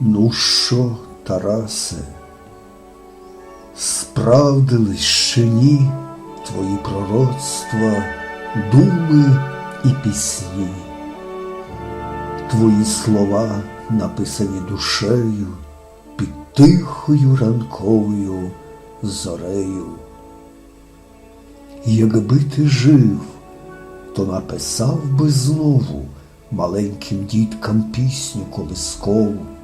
Ну що, Тарасе, справдились ще ні твої пророцтва, думи і пісні, твої слова написані душею під тихою ранковою зорею. Якби ти жив, то написав би знову маленьким діткам пісню колискову.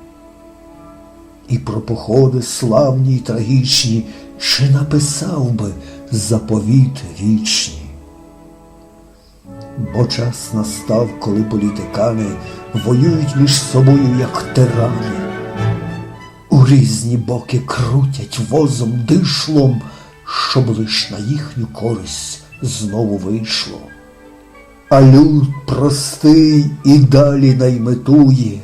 І про походи славні й трагічні ще написав би заповіти вічні. Бо час настав, коли політикани воюють між собою, як тирани. У різні боки крутять возом дишлом, щоб лиш на їхню користь знову вийшло. А люд простий і далі найметує,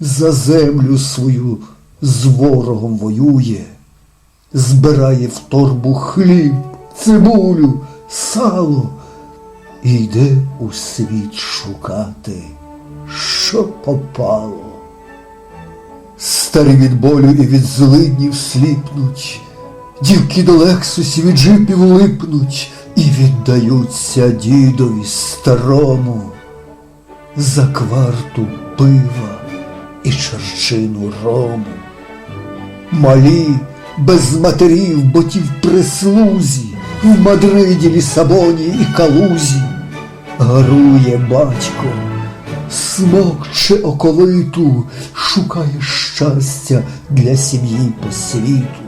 за землю свою з ворогом воює, збирає в торбу хліб, цибулю, сало і йде у світ шукати, що попало. Старі від болю і від злиднів сліпнуть, дівки до лексусів і джипів липнуть і віддаються дідові старому за кварту пива і черчину рому. Малі без матерів, бо ті в прислузі, в Мадриді, Лісабоні і Калузі. Гарує батько, смокче оковиту, шукає щастя для сім'ї по світу.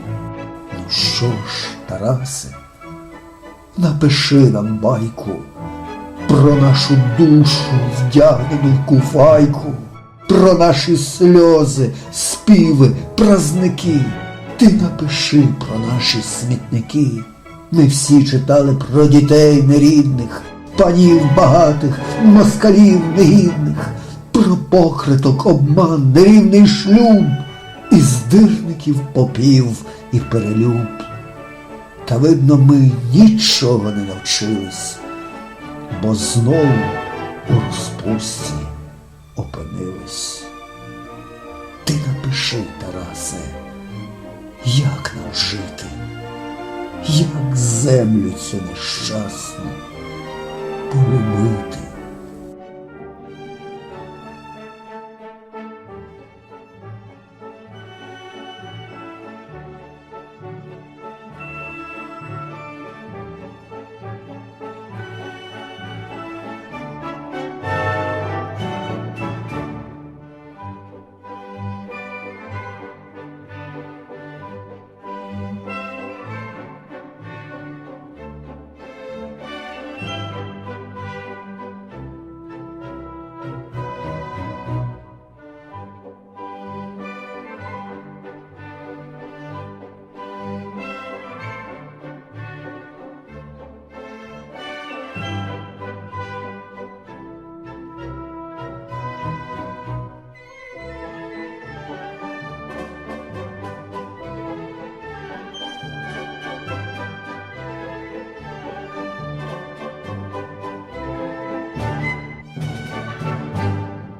Ну що ж, Тарасе, напиши нам байку про нашу душу, вдягнену в куфайку, про наші сльози, співи, праздники. Ти напиши про наші смітники. Ми всі читали про дітей нерідних, панів багатих, москалів негідних, про похриток, обман, нерівний шлюб, і здирників попів і перелюб. Та видно, ми нічого не навчились, бо знову у розпусті опинились. Ти напиши, Тарасе, як нам жити, як землю цю нещасну полюбити.